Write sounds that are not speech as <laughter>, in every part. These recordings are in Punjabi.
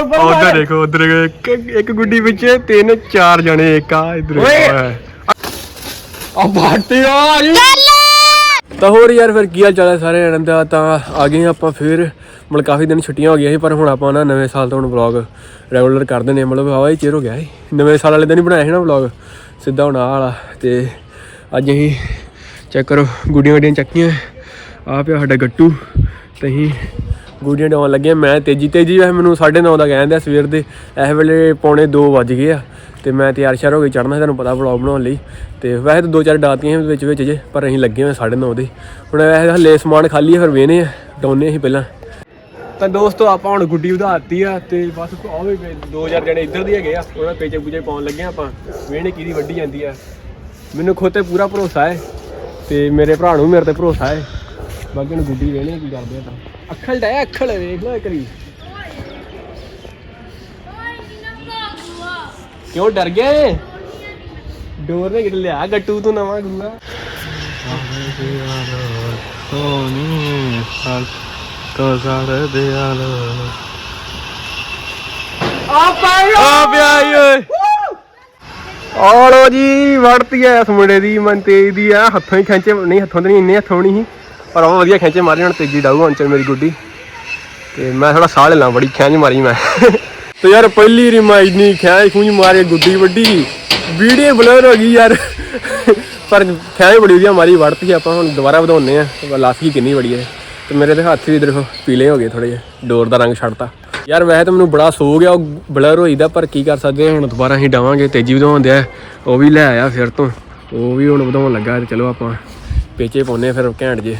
ਉਧਰ ਦੇਖੋ ਉਧਰ ਇੱਕ ਇੱਕ ਗੁੱਡੀ ਵਿੱਚ ਤਿੰਨ ਚਾਰ ਜਣੇ ਇੱਕ ਆ ਇਧਰ ਆ ਬਾਟੇ ਆ ਜੀ। ਤਾਂ ਹੋਰ ਯਾਰ ਫਿਰ ਕੀ ਹਾਲ ਚਾਲ ਹੈ ਸਾਰੇ ਜਣਿਆਂ ਦਾ? ਤਾਂ ਆ ਗਏ ਹਾਂ ਆਪਾਂ ਫਿਰ। ਮਤਲਬ ਕਾਫੀ ਦਿਨ ਛੁੱਟੀਆਂ ਹੋ ਗਈਆਂ ਸੀ ਪਰ ਹੁਣ ਆਪਾਂ ਨਾ ਨਵੇਂ ਸਾਲ ਤੋਂ ਹੁਣ ਵਲੌਗ ਰੈਗੂਲਰ ਕਰਦੇ ਨੇ। ਮਤਲਬ ਹਵਾ ਹੀ ਚਿਰ ਹੋ ਗਿਆ ਸੀ। ਨਵੇਂ ਸਾਲ ਵਾਲੇ ਦਿਨ ਹੀ ਬਣਾਇਆ ਸੀ ਨਾ ਵਲੌਗ ਸਿੱਧਾ ਹੁਣ ਆਹ ਵਾਲਾ। ਤੇ ਅੱਜ ਅਸੀਂ ਚੈੱਕ ਕਰੋ ਗੁੱਡੀਆਂ ਗੱਡੀਆਂ ਚੱਕੀਆਂ। ਆ ਪਿਆ ਸਾਡਾ ਗੱਟੂ। ਤੇ ਅਸੀਂ ਗੁੱਡੀਆਂ ਡਾਉਣ ਲੱਗੇ ਮੈਂ ਤੇਜੀ ਤੇਜੀ ਵੈਸੇ ਮੈਨੂੰ 9:30 ਦਾ ਕਹਿੰਦੇ ਆ ਸਵੇਰ ਦੇ। ਇਸ ਵੇਲੇ ਪੌਣੇ 2 ਵੱਜ ਗਏ ਆ ਤੇ ਮੈਂ ਤਿਆਰ ਸ਼ਿਆਰ ਹੋ ਕੇ ਚੜਨਾ ਤੁਹਾਨੂੰ ਪਤਾ ਵਲੌਗ ਬਣਾਉਣ ਲਈ। ਤੇ ਵੈਸੇ ਤਾਂ ਦੋ ਚਾਰ ਡਾਤੀਆਂ ਵਿੱਚ ਵਿੱਚ ਜੇ, ਪਰ ਅਸੀਂ ਲੱਗੇ ਹੋਏ 9:30 ਦੇ। ਹੁਣ ਵੈਸੇ ਹਲੇ ਸਮਾਨ ਖਾਲੀ ਹੈ ਫਿਰ ਵੇਨੇ ਆ, ਡਾਉਨੇ ਅਸੀਂ ਪਹਿਲਾਂ। ਤਾਂ ਦੋਸਤੋ, ਆਪਾਂ ਹੁਣ ਗੁੱਡੀ ਵਧਾਤੀ ਆ ਤੇ ਬਸ ਆਵੇ ਦੋ ਚਾਰ ਜਣੇ ਇੱਧਰ ਦੇ ਹੈਗੇ ਆ, ਉਹਨਾਂ ਪੇਚੇ ਪੂਜੇ ਪਾਉਣ ਲੱਗੇ ਆ ਆਪਾਂ। ਵੇਣੇ ਕਿਹਦੀ ਵੱਢੀ ਜਾਂਦੀ ਆ। ਮੈਨੂੰ ਖੁਦ ਤੇ ਪੂਰਾ ਭਰੋਸਾ ਹੈ ਤੇ ਮੇਰੇ ਭਰਾ ਨੂੰ ਵੀ ਮੇਰੇ ਤੇ ਭਰੋਸਾ ਹੈ। ਬਾਕੀ ਨੂੰ ਗੁੱਡੀ ਵੇਣੇ ਕੀ ਕਰਦੇ ਆ ਤਾਂ। ਅੱਖਲ ਡੈ ਅੱਖਲ ਵੇਖ ਲੋ ਇੱਕ ਵਾਰੀ। ਕਿਉਂ ਡਰ ਗਏ ਡੋਰ ਨੇ ਕਿਤੇ ਲਿਆ ਗੱਟੂ ਤੂੰ ਨਵਾਂ ਗੁੱਗਾ ਆ ਪਾਈ ਆ ਪਿਆਈ ਓਏ। ਆਲੋ ਜੀ ਵੜਤੀ ਐ ਇਸ ਮੁੰਡੇ ਦੀ ਮਨ ਤੇਜ ਦੀ ਆ। ਹੱਥੋਂ ਹੀ ਖਿੱਚੇ ਨਹੀਂ ਹੱਥੋਂ ਤੇ ਨਹੀਂ ਇੰਨੇ ਹੱਥੋਂ ਨਹੀਂ ਸੀ। ਪਰ ਉਹ ਵਧੀਆ ਖਿੱਚੇ ਮਾਰੇ ਹੁਣ ਤੇਜੀ ਡਾਊ ਹੁਣ ਚੱਲ ਮੇਰੀ ਗੁੱਡੀ। ਤੇ ਮੈਂ ਥੋੜਾ ਸਾਹ ਲੈ ਲਾਂ, ਬੜੀ ਖਿਆਂਜ ਮਾਰੀ ਮੈਂ। ਤੇ ਯਾਰ ਪਹਿਲੀ ਰਿਮਾ ਇੰਨੀ ਖਿਆਂਜ ਖੂੰਜ ਮਾਰੀ ਗੁੱਡੀ ਵੱਡੀ। ਵੀਡੀਓ ਬਲਰ ਹੋ ਗਈ ਯਾਰ। ਪਰ ਖਿਆਂਜ ਬੜੀ ਵਧੀਆ ਮਾਰੀ, ਵੜਤੀ ਆਪਾਂ ਹੁਣ ਦੁਬਾਰਾ ਵਧਾਉਨੇ ਆ ਲਾਸਕੀ ਕਿੰਨੀ ਬੜੀ ਹੈ। ਤੇ ਮੇਰੇ ਤੇ ਹੱਥ ਵੀ ਦੇਖੋ ਪੀਲੇ ਹੋ ਗਏ ਥੋੜੇ ਜਿਹੇ, ਡੋਰ ਦਾ ਰੰਗ ਛੱਡਤਾ। ਯਾਰ ਵੈਸੇ ਤਾਂ ਮੈਨੂੰ ਬੜਾ ਸੋ ਗਿਆ ਉਹ ਬਲਰ ਹੋਈਦਾ, ਪਰ ਕੀ ਕਰ ਸਕਦੇ ਹੁਣ ਦੁਬਾਰਾ ਅਸੀਂ ਡਾਵਾਂਗੇ, ਤੇਜੀ ਵਧਾਉਣ ਦਿਆ ਉਹ ਵੀ ਲੈ ਆਇਆ ਫਿਰ ਤੋਂ। ਉਹ ਵੀ ਹੁਣ ਵਧਾਉਣ ਲੱਗਾ ਚਲੋ ਆਪਾਂ ਪੇਚੇ ਪਾਉਨੇ ਆ ਫਿਰ ਘੈਂਟ ਜੇ।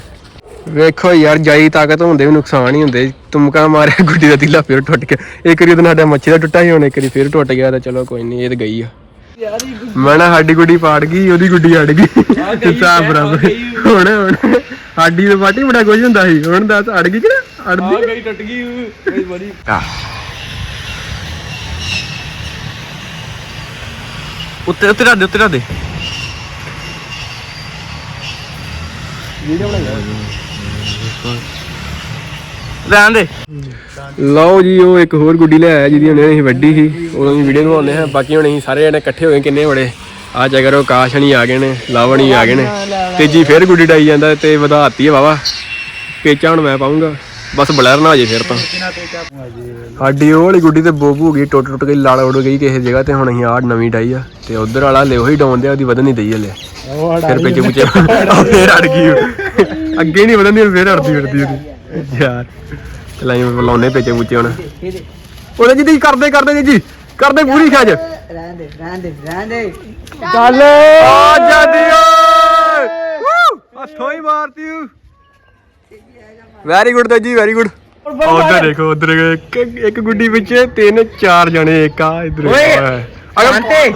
ਵੇਖੋ ਯਾਰ ਜਾਈ ਤਾਕਤ ਹੁੰਦੇ ਵੀ ਨੁਕਸਾਨ ਹੀ ਹੁੰਦੇ। ਤੁਮਕਾ ਮਾਰਿਆ ਗੁੱਡੀ ਦਾ ਤਿੱਲਾ ਫਿਰ ਟੁੱਟ ਗਿਆ। ਇੱਕ ਵਾਰੀ ਉਹਦੇ ਸਾਡਾ ਮੱਛੀ ਦਾ ਟੁੱਟਾ ਸੀ ਹੁਣ ਇੱਕ ਵਾਰੀ ਫਿਰ ਟੁੱਟ ਗਿਆ ਤਾਂ ਚਲੋ ਕੋਈ ਨਹੀਂ ਇਹ ਤਾਂ ਗਈ ਆ। ਮੈਂ ਨਾ ਸਾਡੀ ਗੁੱਡੀ ਪਾੜ ਗਈ ਉਹਦੀ ਗੁੱਡੀ ਅੜ ਗਈ। ਹਿਸਾਬ ਬਰਾਬਰ ਹੁਣ ਹੁਣ ਸਾਡੀ ਤਾਂ ਪਾਟੀ ਬੜਾ ਕੁਝ ਹੁੰਦਾ ਸੀ। ਹੁਣ ਦੱਸ ਅੜ ਗਈ ਕਿ ਨਾ? ਅੜਦੀ ਗਈ ਟੁੱਟ ਗਈ ਬੜੀ ਉੱਤੇ ਉੱਤੇ ਰੱਖ ਦੇ ਉੱਤੇ ਰੱਖ ਦੇ। ਰਹਿਣ ਦੇ। ਲਓ ਜੀ ਉਹ ਇੱਕ ਹੋਰ ਗੁੱਡੀ ਲੈ ਆਇਆ ਜਿਹਦੀ ਹੁਣੇ ਅਸੀਂ ਵੱਡੀ ਸੀ। ਉਦੋਂ ਦੀ ਵੀਡੀਓ ਬਣਾਉਂਦੇ ਹਾਂ। ਬਾਕੀ ਹੁਣ ਅਸੀਂ ਸਾਰੇ ਜਣੇ ਇਕੱਠੇ ਹੋਏ ਕਿੰਨੇ ਬੜੇ। ਆ ਜਾ ਕਰੋ ਕਾਸ਼ਣੀ ਆ ਗਏ ਨੇ ਲਾਵਣੀ ਆ ਗਏ ਨੇ। ਤੇਜੀ ਫੇਰ ਗੁੱਡੀ ਡਾਈ ਜਾਂਦਾ ਤੇ ਵਧਾਤੀ ਹੈ ਵਾਵਾ ਪੇਚਾ ਹੁਣ ਮੈਂ ਪਾਉਂਗਾ ਬਸ ਬਲੈਰ ਨਾ ਹੋ ਜੇ ਫਿਰ ਤਾਂ। ਸਾਡੀ ਉਹ ਵਾਲੀ ਗੁੱਡੀ ਤੇ ਬੋਬੂ ਹੋ ਗਈ ਟੁੱਟ ਟੁੱਟ ਗਈ ਲਾਲ ਉੜ ਗਈ ਕਿਸੇ ਜਗ੍ਹਾ ਤੇ। ਹੁਣ ਅਸੀਂ ਆਹ ਨਵੀਂ ਡਾਈ ਆ। ਤੇ ਉਧਰ ਵਾਲਾ ਲੈ ਉਹੀ ਡਾਉਣ ਦਿਆ ਉਹਦੀ ਵਧਣ ਨਹੀਂ ਦਈ ਹਲੇ। ਫਿਰ ਪੇਚੇ ਪੁੱਚੇ <laughs> ਫੇਰ ਅੜ ਗਈ। ਉਹ। ਅੱਗੇ ਨਹੀਂ ਵਧਣਦੀ ਹੁਣ ਫੇਰ ਅੜਦੀ ਫਿਰਦੀ ਉਹਦੀ। ਯਾਰ ਚਲਾਈ ਲਾਉਨੇ ਪੇਚੇ ਪੁੱਚੇ ਹੁਣ। ਉਹਦੇ ਜੀ ਦੀ ਕਰਦੇ ਕਰਦੇ ਜੀ ਕਰਦੇ ਪੂਰੀ ਖਾਜ ਰਹਿਣ ਦੇ ਰਹਿਣ ਦੇ ਰਹਿਣ ਦੇ ਚੱਲ ਆ ਜਾਂਦੀ ਓਏ ਹੱਥੋਂ ਹੀ ਮਾਰਤੀ ਵੈਰੀ ਗੁੱਡ ਜੀ ਵੈਰੀ ਗੁੱਡ ਉਧਰ ਦੇਖੋ ਉਧਰ ਇੱਕ ਇੱਕ ਗੁੱਡੀ ਵਿੱਚ ਤਿੰਨ ਚਾਰ ਜਣੇ ਇੱਕ ਆ ਇਧਰ ਓਏ, ਕਾਂਤੇ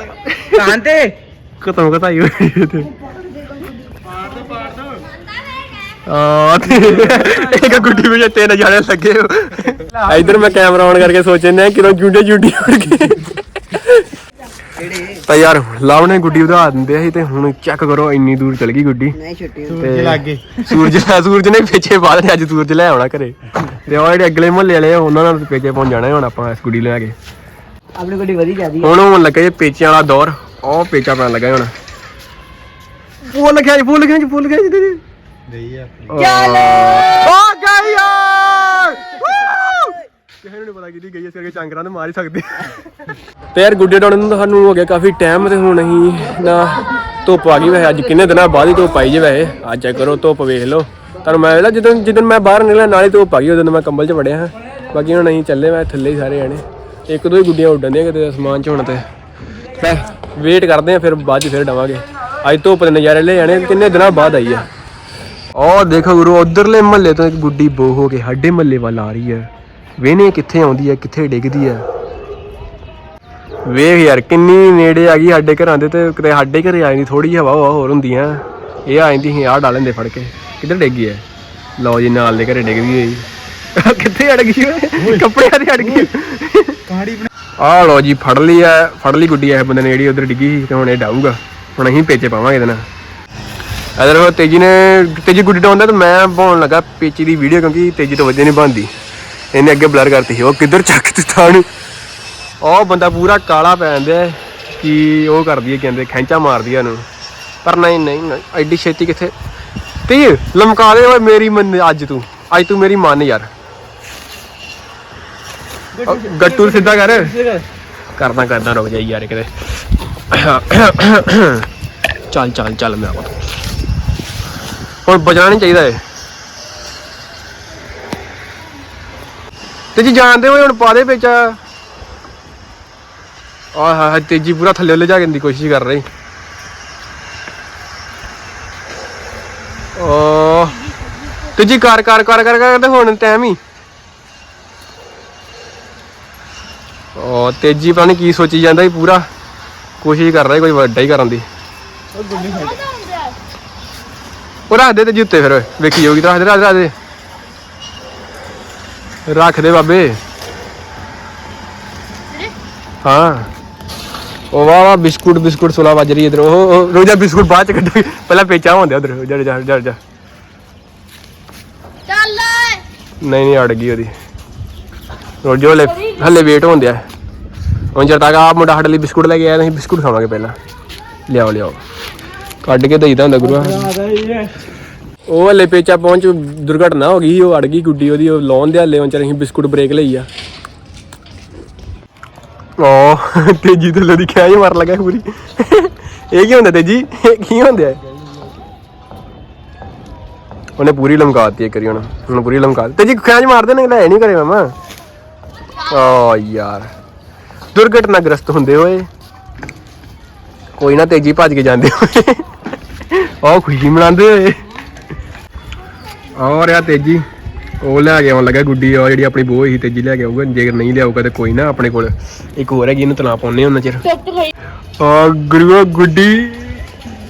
ਕਾਂਤੇ। ਖਤਮ ਕਤਾਈ ਹੋਈ ਤੇ ਆ ਤੇ ਇੱਕ ਗੁੱਡੀ ਵਿੱਚ ਤਿੰਨ ਜਣੇ ਲੱਗੇ ਹੋ। ਇਧਰ ਮੈਂ ਕੈਮਰਾ ਆਨ ਕਰਕੇ ਸੋਚਿਆ ਕਿਦੋਂ ਜੁੰਡੇ ਜੁੰਡੀ ਉੜ ਗਏ। ਤਾਂ ਯਾਰ ਲਾਵਣੇ ਗੁੱਡੀ ਵਧਾ ਦਿੰਦੇ ਸੀ ਤੇ ਹੁਣ ਚੈੱਕ ਕਰੋ ਇੰਨੀ ਦੂਰ ਚਲ ਗਈ ਗੁੱਡੀ। ਨਹੀਂ ਛੁੱਟੀ ਤੇ ਲੱਗੇ ਸੂਰਜ ਸੂਰਜ ਨੇ ਪਿੱਛੇ ਬਾਅਦ ਨੇ ਅੱਜ ਸੂਰਜ ਲੈ ਆਉਣਾ ਘਰੇ। ਤੇ ਉਹ ਜਿਹੜੇ ਅਗਲੇ ਮੁਹੱਲੇ ਵਾਲੇ ਆ, ਉਹਨਾਂ ਨਾਲ ਪਹੁੰਚ ਜਾਣਾ ਹੁਣ ਆਪਾਂ ਇਸ ਗੁੱਡੀ ਲੈ ਕੇ। ਆਪਣੀ ਗੱਡੀ ਵਧੀ ਜਾਂਦੀ ਹੁਣ ਹੁਣ ਲੱਗਾ ਜੇ ਪੇਚਿਆਂ ਵਾਲਾ ਦੌਰ ਉਹ ਪੇਚਾ ਪੈਣ ਲੱਗਾ ਹੁਣ। ਫੁੱਲ ਖਿਆ ਫੁੱਲ ਖਿਆ ਫੁੱਲ ਖਿਆ ਜੀ ਨਹੀਂ ਆ। ਚੱਲ! ਆ ਗਈ ਯਾਰ ਕਿਸੇ ਨੂੰ ਨਹੀਂ ਪਤਾ ਕਿਹਦੀ ਗਈ ਇਸ ਕਰਕੇ ਚਾਂਗਰਾਂ ਤੇ ਮਾਰ ਹੀ ਸਕਦੇ ਤੇ ਯਾਰ ਗੁੱਡੇ ਡਾਉਣ ਨੂੰ ਤਾਂ ਸਾਨੂੰ ਹੋ ਗਿਆ ਕਾਫੀ ਟਾਈਮ ਤੇ ਹੁਣ ਅਸੀਂ ਨਾ ਧੁੱਪ ਆ ਗਈ ਵੈਸੇ ਅੱਜ ਕਿੰਨੇ ਦਿਨਾਂ ਬਾਅਦ ਹੀ ਧੁੱਪ ਆਈ ਜੇ ਵੈਸੇ। ਅੱਜ ਚੈੱਕ ਕਰੋ ਧੁੱਪ ਵੇਖ ਲਓ। ਤੁਹਾਨੂੰ ਮੈਂ ਵੇਲਾ ਜਦੋਂ ਜਦੋਂ ਮੈਂ ਬਾਹਰ ਨਿਕਲਿਆ ਨਾਲ ਹੀ ਧੁੱਪ ਆ ਗਈ ਉਦੋਂ ਮੈਂ ਕੰਬਲ 'ਚ ਵੜਿਆ ਹਾਂ। ਬਾਕੀ ਹੁਣ ਅਸੀਂ ਚੱਲੇ ਮੈਂ ਥੱਲੇ ਹੀ ਸਾਰੇ ਜਾਣੇ। ਇੱਕ ਦੋ ਹੀ ਗੁੱਡੀਆਂ ਉੱਡਣ ਦੀਆਂ ਕਿਤੇ ਅਸਮਾਨ 'ਚ ਹੁਣ ਤੇ। ਮੈਂ ਵੇਟ ਕਰਦੇ ਆ ਫਿਰ ਬਾਅਦ 'ਚ ਫਿਰ ਡਾਵਾਂਗੇ। ਅੱਜ ਧੁੱਪ ਦੇ ਨਜ਼ਾਰੇ ਲੈ ਜਾਣੇ ਕਿੰਨੇ ਦਿਨਾਂ ਬਾਅਦ ਆਈ ਆ। ਉਹ ਦੇਖੋ ਗੁਰੂ ਉਧਰਲੇ ਮਹੱਲੇ ਤੋਂ ਇੱਕ ਗੁੱਡੀ ਬੋ ਹੋ ਕੇ ਸਾਡੇ ਮਹੱਲੇ ਵੱਲ ਆ ਰਹੀ ਹੈ। ਵੇਨੇ ਕਿੱਥੇ ਆਉਂਦੀ ਹੈ ਕਿੱਥੇ ਡਿੱਗਦੀ ਹੈ? ਵੇਖ ਯਾਰ ਕਿੰਨੀ ਨੇੜੇ ਆ ਗਈ ਸਾਡੇ ਘਰਾਂ ਦੇ ਤੇ ਕਿਤੇ ਸਾਡੇ ਘਰੇ ਆ ਜਾਂਦੀ ਥੋੜੀ ਹਵਾ ਹਵਾ ਹੋਰ ਹੁੰਦੀਆਂ ਇਹ ਆ ਜਾਂਦੀ ਸੀ ਆਹ ਡਾਲ ਲੈਂਦੇ ਫੜ ਕੇ। ਕਿੱਧਰ ਡਿੱਗ ਗਈ ਹੈ? ਲਓ ਜੀ ਨਾਲ ਦੇ ਘਰੇ ਡਿੱਗਦੀ ਹੋਈ। ਕਿੱਥੇ ਅੜ ਗਈ ਓਏ? ਕੱਪੜਿਆਂ ਤੇ ਅੜ ਗਈ ਆਹ ਲਓ ਜੀ ਫੜ ਲਈ ਆ ਫੜ ਲਈ ਗੁੱਡੀ ਇਹ ਬੰਦੇ ਨੇ ਜਿਹੜੀ ਉਧਰ ਡਿੱਗੀ ਸੀ ਤੇ ਹੁਣ ਇਹ ਡਾਊਗਾ। ਹੁਣ ਅਸੀਂ ਪੇਚੇ ਪਾਵਾਂਗੇ ਇਹਦੇ ਨਾਲ। ਇਧਰ ਉਹ ਤੇਜੀ ਨੇ ਤੇਜੀ ਗੁੱਡੀ ਡਾਉਂਦਾ ਤੇ ਮੈਂ ਪਾਉਣ ਲੱਗਾ ਪੇਚੀ ਦੀ ਵੀਡੀਓ ਕਿਉਂਕਿ ਤੇਜੀ ਤੋਂ ਵਜੇ ਨਹੀਂ ਬਣਦੀ। ਇਹਨੇ ਅੱਗੇ ਬਲਰ ਕਰਤੀ ਸੀ। ਉਹ ਕਿੱਧਰ ਚੱਕ ਦਿੱਤਾ ਉਹਨੂੰ? ਉਹ ਬੰਦਾ ਪੂਰਾ ਕਾਲਾ ਪੈਣ ਦਿਆ ਕਿ ਉਹ ਕਰਦੀ ਹੈ ਕਹਿੰਦੇ ਖੈਂਚਾ ਮਾਰਦੀ ਆ ਉਹਨੂੰ। ਪਰ ਨਹੀਂ ਨਹੀਂ ਐਡੀ ਛੇਤੀ ਕਿੱਥੇ? ਤੀ ਲਮਕਾ ਦੇ ਓਏ ਮੇਰੀ ਮੰਨ ਅੱਜ ਤੂੰ। ਅੱਜ ਤੂੰ ਮੇਰੀ ਮੰਨ ਯਾਰ। ਗੱਟੂ ਸਿੱਧਾ ਕਰ। ਕਰਦਾ ਕਰਦਾ ਰੁਕ ਜਾਈ ਯਾਰ ਕਿਤੇ। ਚੱਲ ਚੱਲ ਚੱਲ ਮੈਂ ਆਵਾਂ। ਹੁਣ ਬਚਣਾ ਨਹੀਂ ਚਾਹੀਦਾ ਏ ਤੇ ਜੀ ਜਾਣਦੇ ਹੋਏ ਹੁਣ ਪਾ ਦੇ ਵਿੱਚ। ਆਹ ਹਾਏ ਤੇਜੀ ਪੂਰਾ ਥੱਲੇ ਲੈ ਜਾਣ ਦੀ ਕੋਸ਼ਿਸ਼ ਕਰ ਰਹੀ। ਓ ਤੇਜੀ ਕਰ ਕਰ ਕਰ ਕਰ ਕਰ, ਤੇ ਹੁਣ ਟਾਈਮ ਹੀ। ਓ ਤੇਜੀ ਪਤਾ ਨਹੀਂ ਕੀ ਸੋਚੀ ਜਾਂਦਾ ਸੀ ਪੂਰਾ। ਕੋਸ਼ਿਸ਼ ਕਰ ਰਿਹਾ ਕੋਈ ਵੱਡਾ ਹੀ ਕਰਨ ਦੀ। ਉਹ ਰੱਖ ਦੇ ਤੇ ਜੁੱਤੇ ਫਿਰ ਵੇਖੀ ਜਾਊਗੀ ਰੱਖ ਦੇ ਰੱਖ ਦੇ ਰੱਖ ਦੇ। ਰੱਖ ਦੇ ਬਾਬੇ। ਹਾਂ। ਉਹ ਵਾਹ ਵਾਹ ਬਿਸਕੁਟ ਬਿਸਕੁਟ ਸੁਲਾ ਵੱਜ ਰਹੀ ਇਧਰ ਉਹ ਉਹ ਰੋਜਾ ਬਿਸਕੁਟ ਬਾਅਦ ਚ ਕੱਢ ਪਹਿਲਾਂ ਪੇਚਾ ਹੁੰਦੇ ਉਧਰ ਜਾ ਜਾ ਜਾ ਜਾ। ਚੱਲ ਨਹੀਂ ਨਹੀਂ ਅੜ ਗਈ ਉਹਦੀ। ਰੋਜੋ ਹਲੇ ਹਲੇ ਵੇਟ ਹੁੰਦੇ ਆ। ਹੁਣ ਜਦ ਤੱਕ ਆ ਮੁੰਡਾ ਸਾਡੇ ਲਈ ਬਿਸਕੁਟ ਲੈ ਕੇ ਆਇਆ ਅਸੀਂ ਬਿਸਕੁਟ ਖਾਵਾਂਗੇ ਪਹਿਲਾਂ। ਲਿਆਓ ਲਿਆਓ। ਕੱਢ ਕੇ ਦਈਦਾ ਹੁੰਦਾ ਗੁਰੂਆ। ਉਹ ਹਲੇ ਪੇਚਾ ਪਹੁੰਚ ਦੁਰਘਟਨਾ ਹੋ ਗਈ, ਉਹ ਅੜ ਗਈ ਗੁੱਡੀ ਉਹਦੀ, ਉਹ ਲਾਉਣ ਦੇ ਹਲੇ ਹੁਣ ਅਸੀਂ ਬਿਸਕੁਟ ਬ੍ਰੇਕ ਲਈ ਆ। ਓ ਤੇਜੀ ਤੇ ਲੋਦੀ ਖਿਆਈ ਮਾਰ ਲੱਗਾ ਪੂਰੀ। ਇਹ ਕੀ ਹੁੰਦਾ ਤੇਜੀ? ਇਹ ਕੀ ਹੁੰਦਾ ਉਹਨੇ ਪੂਰੀ ਲਮਕਾਤੀ ਇੱਕ ਹੁਣ ਹੁਣ ਪੂਰੀ ਲਮਕਾ ਤੇਜੀ ਖਿਆਜ ਮਾਰਦੇ ਨੇ ਲੈ ਨਹੀਂ ਕਰੇ ਮਾਮਾ। ਆ ਯਾਰ, ਦੁਰਘਟਨਾਗ੍ਰਸਤ ਹੁੰਦੇ ਹੋਏ। ਕੋਈ ਨਾ ਤੇਜੀ ਭੱਜ ਕੇ ਜਾਂਦੇ ਹੋਏ। ਉਹ ਖੁਸ਼ੀ ਮਨਾਉਂਦੇ ਹੋਏ। ਔਰ ਆ ਤੇਜੀ। ਉਹ ਲੈ ਕੇ ਆਉਣ ਲੱਗਾ ਗੁੱਡੀ ਉਹ ਜਿਹੜੀ ਆਪਣੀ ਬੋਹ ਸੀ, ਤੇਜੀ ਲੈ ਕੇ ਆਊਗਾ। ਜੇ ਨਹੀਂ ਲਿਆਊਗਾ ਤੇ ਕੋਈ ਨਾ ਆਪਣੇ ਕੋਲ। ਇੱਕ ਹੋਰ ਹੈਗੀ, ਇਹਨੂੰ ਤਲਾ ਪਾਉਣੇ ਉਹਨਾਂ ਚਿਰ। ਆ ਗੁਰੂਆ, ਗੁੱਡੀ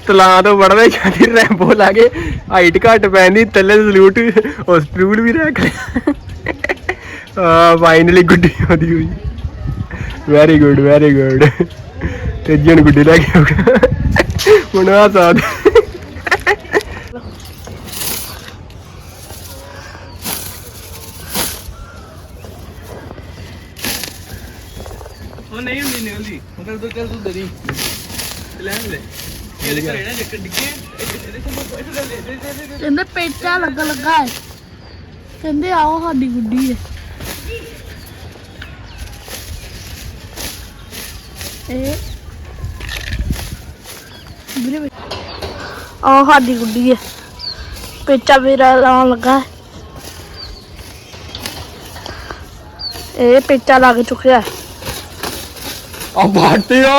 ਤਲਾ ਤੋਂ ਵੜਦੇ ਜਾਂਦੀ, ਰੈਂਬੋ ਲਾ ਕੇ। ਹਾਈਟ ਘੱਟ ਪੈਂਦੀ, ਥੱਲੇ ਸਲੂਟ ਉਹ ਸਟਰੂਲ ਵੀ ਰੱਖ ਲਿਆ। ਆ ਫਾਈਨਲੀ ਗੁੱਡੀ ਆਉਂਦੀ ਹੋਈ। ਵੈਰੀ ਗੁੱਡ ਵੈਰੀ ਗੁੱਡ ਤੇ ਜਣ ਗੁੱਡੀ ਲੈ ਕੇ ਆਊਗਾ। ਹੁਣ ਆ ਸਾਥ। ਉਹ ਨਹੀਂ ਹੁੰਦੀ ਨਿਕਲਦੀ ਉਹ ਕਹਿੰਦਾ ਚੱਲ ਤੂੰ ਦਰੀ ਲੈ ਲੈ। ਇਹ ਲੈ ਕਰੇ ਨਾ ਜੇ ਡਿੱਗੇ ਕਹਿੰਦੇ ਪੇਚਾ ਲੱਗਾ ਲੱਗਾ ਹੈ। ਕਹਿੰਦੇ ਆਓ ਸਾਡੀ ਗੁੱਡੀ ਹੈ ਇਹ ਵੀਰੇ ਆਹ ਸਾਡੀ ਗੁੱਡੀ ਹੈ। ਪੇਚਾ ਮੇਰਾ ਲਾਉਣ ਲੱਗਾ ਹੈ। ਇਹ ਪੇਚਾ ਲੱਗ ਚੁੱਕਿਆ ਹੈ। ਆ ਬਾਟੇ ਆ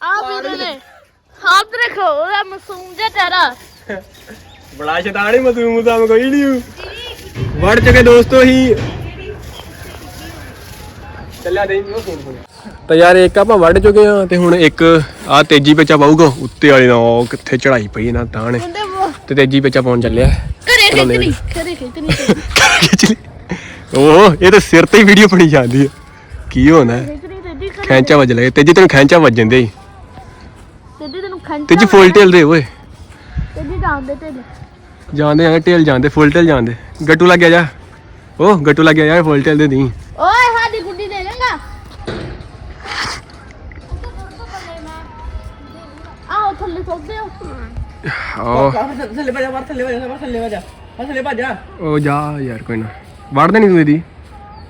ਆ ਵੀਰੇ ਨੇ ਹੱਥ ਰੱਖੋ ਉਹਦਾ ਮਾਸੂਮ ਜਿਹਾ ਚਿਹਰਾ ਬੜਾ ਸ਼ੈਤਾਨੀ ਮਸੂਮ ਦਾ ਕੋਈ ਨਹੀਂ ਵੜ ਚੁਕੇ ਦੋਸਤੋ ਹੀ ਚੱਲਿਆ ਦੇ ਉਹ ਫੋਨ ਫੋਨ। ਤਾਂ ਯਾਰ ਇੱਕ ਆਪਾਂ ਵੜ ਚੁਕੇ ਆ ਤੇ ਹੁਣ ਇੱਕ ਆ ਤੇਜੀ ਪੇਚਾ ਪਾਊਗਾ ਉੱਤੇ ਵਾਲੇ ਨਾਲ ਉਹ ਕਿੱਥੇ ਚੜਾਈ ਪਈ ਨਾ ਤਾਂ ਨੇ। ਤੇ ਤੇਜੀ ਪੇਚਾ ਪਾਉਣ ਚੱਲਿਆ। ਘਰੇ ਖਿੱਚਣੀ ਘਰੇ ਖਿੱਚਣੀ ਉਹ ਇਹ ਤਾਂ ਸਿਰ ਤੇ ਹੀ ਵੀਡੀਓ ਬਣੀ ਜਾਂਦੀ ਹੈ ਕੀ ਹੋਣਾ? ਖੈਂਚਾ ਵੱਜ ਲਏ ਤੇਜੀ ਤੈਨੂੰ ਖੈਂਚਾ ਵੱਜ ਜਾਂਦੇ ਹੀ। ਤੇਜੀ ਤੈਨੂੰ ਖੰਚ ਤੇਜੀ ਫੁੱਲ ਟੇਲ ਦੇ ਓਏ। ਤੇਜੀ ਜਾਣਦੇ ਤੇ ਜਾਂਦੇ ਆ ਟੇਲ ਜਾਂਦੇ ਫੁੱਲ ਟੇਲ ਜਾਂਦੇ। ਗੱਟੂ ਲੱਗ ਗਿਆ ਜਾ। ਉਹ ਗੱਟੂ ਲੱਗ ਗਿਆ ਯਾਰ ਫੁੱਲ ਟੇਲ ਦੇ ਨਹੀਂ ਓਏ ਸਾਡੀ ਗੁੱਡੀ ਦੇ ਲੇਗਾ ਆਓ ਥੱਲੇ ਸੋਦੇ ਹੋ? ਆਹ। ਥੱਲੇ ਭੱਜ ਜਾ ਥੱਲੇ ਭੱਜ ਜਾ ਥੱਲੇ ਭੱਜ ਜਾ ਥੱਲੇ ਭੱਜ ਜਾ। ਉਹ ਜਾ ਯਾਰ ਕੋਈ ਨਾ। ਵੜਦੇ ਨਹੀਂ ਤੂੰ ਇਹਦੀ।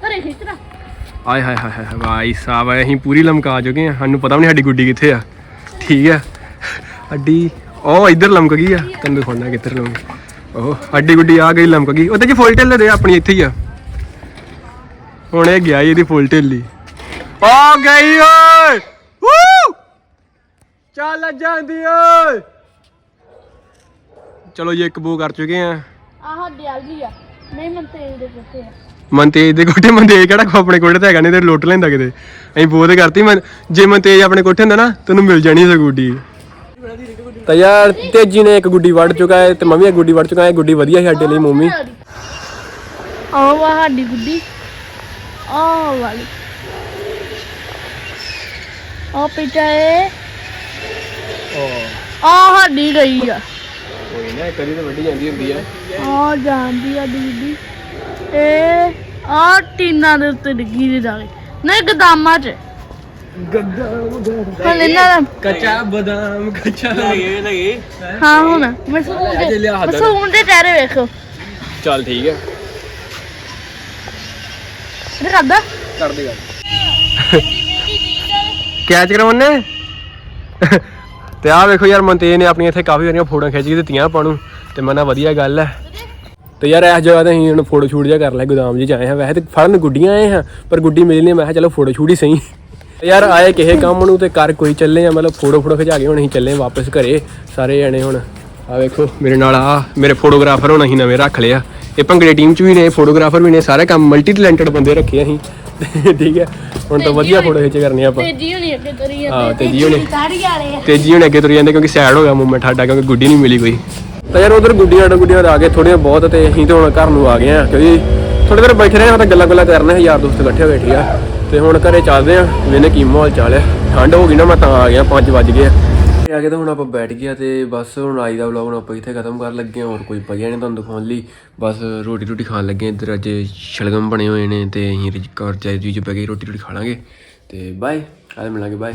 ਘਰੇ ਖਿੱਚਣਾ ਆਏ ਹਾਏ ਹਾਏ ਹਾਏ ਭਾਈ ਸਾਹਿਬ ਅਸੀਂ ਪੂਰੀ ਲਮਕਾ ਚੁੱਕੇ ਆ ਸਾਨੂੰ ਪਤਾ ਵੀ ਨਹੀਂ ਸਾਡੀ ਗੁੱਡੀ ਕਿੱਥੇ ਆ। ਠੀਕ ਆ ਅੱਡੀ ਉਹ ਇੱਧਰ ਲਮਕ ਗਈ ਆ। ਤੈਨੂੰ ਦਿਖਾਉਣਾ ਕਿੱਧਰ ਲਮਕ ਉਹ ਅੱਡੀ ਗੁੱਡੀ ਆ ਗਈ ਲਮਕ ਗਈ। ਉਹਦੇ ਚ ਫੁੱਲ ਟੇਲ ਦੇ ਆਪਣੀ ਇੱਥੇ ਹੀ ਆ। ਹੁਣ ਇਹ ਗਿਆ ਇਹਦੀ ਫੁੱਲ ਟੇਲੀ ਆ ਗਈ ਓਏ! ਵੂ ਚੱਲ ਜਾਂਦੀ ਓਏ। ਚਲੋ ਜੀ ਇੱਕ ਬੋ ਕਰ ਚੁੱਕੇ ਆ। ਆਹ ਦਿਆਲੀ ਆ। ਨਹੀਂ ਮਨ ਤੇਲ ਦੇ ਪੁੱਤੇ ਆ। ਮਨ ਤੇਜ ਦੇ ਕੋਠੇ ਮਨ ਤੇਜ ਕਿਹੜਾ ਕੋ ਆਪਣੇ ਕੋਠੇ ਤੇ ਹੈਗਾ ਨਹੀਂ ਤੇ ਲੁੱਟ ਲੈਂਦਾ ਕਿਤੇ। ਅਸੀਂ ਬੋਧ ਕਰਤੀ ਮਨ ਜੇ ਮਨ ਤੇਜ ਆਪਣੇ ਕੋਠੇ ਹੁੰਦਾ ਨਾ ਤੈਨੂੰ ਮਿਲ ਜਾਣੀ ਸੀ ਗੁੱਡੀ। ਤਾਂ ਯਾਰ ਤੇਜੀ ਨੇ ਇੱਕ ਗੁੱਡੀ ਵੜ ਚੁੱਕਾ ਹੈ ਤੇ ਮੈਂ ਵੀ ਇੱਕ ਗੁੱਡੀ ਵੜ ਚੁੱਕਾ ਹੈ ਗੁੱਡੀ ਵਧੀਆ ਸੀ ਸਾਡੇ ਲਈ ਮੂਮੀ। ਆਹ ਵਾ ਸਾਡੀ ਗੁੱਡੀ ਆਹ ਵਾਲੀ। ਆਹ ਪਿੱਛੇ ਆਹ। ਸਾਡੀ ਗਈ ਆ। ਨਾ ਕਦੀ ਤਾਂ ਵੱਡੀ ਜਾਂਦੀ ਹੁੰਦੀ ਆ। ਆ ਜਾਂਦੀ ਆ ਦੀਦੀ। ਇਹ ਆ ਟੀਨਾ ਦੇ ਉੱਤੇ ਡਿੱਗੀ ਦੀ ਜਾ ਕੇ ਨਹੀਂ ਗਦਾਮਾਂ ਚ। ਹਾਂ ਇਹਨਾਂ ਦਾ ਕੱਚਾ ਬਦਾਮ ਕੱਚਾ ਲਗੇ ਲਗੇ ਹਾਂ ਹੁਣ। ਮਸੂਮ ਦੇ। ਮਸੂਮ ਚਿਹਰੇ ਵੇਖੋ। ਚੱਲ ਠੀਕ ਹੈ ਇਹ ਕਰਦਾ ਕਰ ਦੇ ਗੱਲ। ਕੈਚ ਕਰਾਉਣੇ? ਤੇ ਆਹ ਵੇਖੋ ਯਾਰ ਮਨਤੇ ਨੇ ਆਪਣੀਆਂ ਇੱਥੇ ਕਾਫੀ ਸਾਰੀਆਂ ਫੋਟੋਆਂ ਖਿੱਚ ਕੇ ਦਿੱਤੀਆਂ ਆਪਾਂ ਨੂੰ, ਤੇ ਮੈਂ ਨਾ ਵਧੀਆ ਗੱਲ ਹੈ। ਤੇ ਯਾਰ ਇਸ ਜਗ੍ਹਾ ਤੇ ਅਸੀਂ ਹੁਣ ਫੋਟੋ ਸ਼ੂਟ ਜਿਹਾ ਕਰ ਲਿਆ, ਗੋਦਾਮ ਜੀ ਚ ਆਏ ਹਾਂ। ਵੈਸੇ ਤੇ ਫੜਨ ਗੁੱਡੀਆਂ ਆਏ ਹਾਂ, ਪਰ ਗੁੱਡੀ ਮਿਲੀ ਨਹੀਂ ਮੈਂ ਕਿਹਾ ਚਲੋ ਫੋਟੋ ਸ਼ੂਟ ਹੀ ਸਹੀ। ਤੇ ਯਾਰ ਆਏ ਕਿਸੇ ਕੰਮ ਨੂੰ ਤੇ ਕਰ ਕੋਈ ਚੱਲੇ ਆ ਮਤਲਬ ਫੋਟੋ ਫੋਟੋ ਖਿਚਾ ਕੇ ਹੁਣ ਅਸੀਂ ਚੱਲੇ ਵਾਪਸ ਘਰੇ, ਸਾਰੇ ਜਣੇ ਹੁਣ। ਆ ਵੇਖੋ, ਮੇਰੇ ਨਾਲ ਆ ਮੇਰੇ ਫੋਟੋਗ੍ਰਾਫਰ ਹੁਣ ਅਸੀਂ ਨਵੇਂ ਰੱਖ ਲਿਆ। ਇਹ ਭੰਗੜੇ ਟੀਮ ਚ ਵੀ ਨੇ ਫੋਟੋਗ੍ਰਾਫਰ ਵੀ ਨੇ, ਸਾਰੇ ਕੰਮ ਮਲਟੀ ਟੈਲੈਂਟਡ ਬੰਦੇ ਰੱਖੇ ਅਸੀਂ। ਠੀਕ ਹੈ। ਹੁਣ ਤਾਂ ਵਧੀਆ ਫੋਟੋ ਖਿੱਚ ਕਰਨੀ ਆਪਾਂ। ਤੇਜੀ ਹੋਣੀ ਅੱਗੇ ਤੁਰੀ ਹਾਂ, ਤੇਜੀ ਹੋਣੀ। ਦਾੜੀ ਆ ਆ। ਤੇਜੀ ਹੁਣ ਅੱਗੇ ਤੁਰ ਜਾਂਦੇ ਕਿਉਂਕਿ ਸੈਡ ਹੋ ਗਿਆ ਮੂਵਮੈਂਟ ਸਾਡਾ ਕਿਉਂਕਿ ਗੁੱਡੀ ਨਹੀਂ ਮਿਲੀ ਕੋਈ। ਤਾਂ ਯਾਰ ਉਧਰ ਗੁੱਡੀਆਂ ਡ ਗੁੱਡੀਆਂ ਆ ਗਏ ਥੋੜੀਆਂ ਬਹੁਤ ਤੇ ਅਸੀਂ ਤੇ ਹੁਣ ਘਰ ਨੂੰ ਆ ਗਏ ਆ ਕਿਉਂਕਿ ਥੋੜੇ ਦੇਰ ਬੈਠੇ ਰਹੇ ਹਾਂ ਤਾਂ ਗੱਲਾਂ ਗੱਲਾਂ ਕਰਨੇ ਯਾਰ ਦੋਸਤ ਇਕੱਠੇ ਹੋ ਗਏ ਠੀਕ ਆ। ਤੇ ਹੁਣ ਘਰੇ ਚੱਲਦੇ ਆ ਵੇਨੇ ਕੀ ਮਾਹੌਲ ਚੱਲ ਆ। ਠੰਡ ਹੋ ਗਈ ਨਾ ਮੈਂ ਤਾਂ ਆ ਗਿਆ 5 ਵੱਜ ਗਏ ਆ ਕੇ ਤਾਂ ਹੁਣ ਆਪਾਂ ਬੈਠ ਗਿਆ ਤੇ ਬਸ ਹੁਣ ਆਈ ਦਾ ਵਲੌਗ ਹੁਣ ਆਪਾਂ ਇੱਥੇ ਖਤਮ ਕਰਨ ਲੱਗੇ ਹਾਂ ਹੋਰ ਕੋਈ ਪਈਆ ਨਹੀਂ ਤੁਹਾਨੂੰ ਦਿਖਾਉਣ ਲਈ। ਬਸ ਰੋਟੀ ਰੋਟੀ ਖਾਣ ਲੱਗੇ ਇੱਧਰ ਅੱਜ ਸ਼ਲਗਮ ਬਣੇ ਹੋਏ ਨੇ ਤੇ ਅਸੀਂ ਘਰ ਚਾਹ ਜੀ ਚ ਬੈ ਕੇ ਰੋਟੀ ਰੋਟੀ ਖਾ ਲਾਂਗੇ। ਤੇ ਬਾਏ ਕੱਲ ਮਿਲਾਂਗੇ ਬਾਏ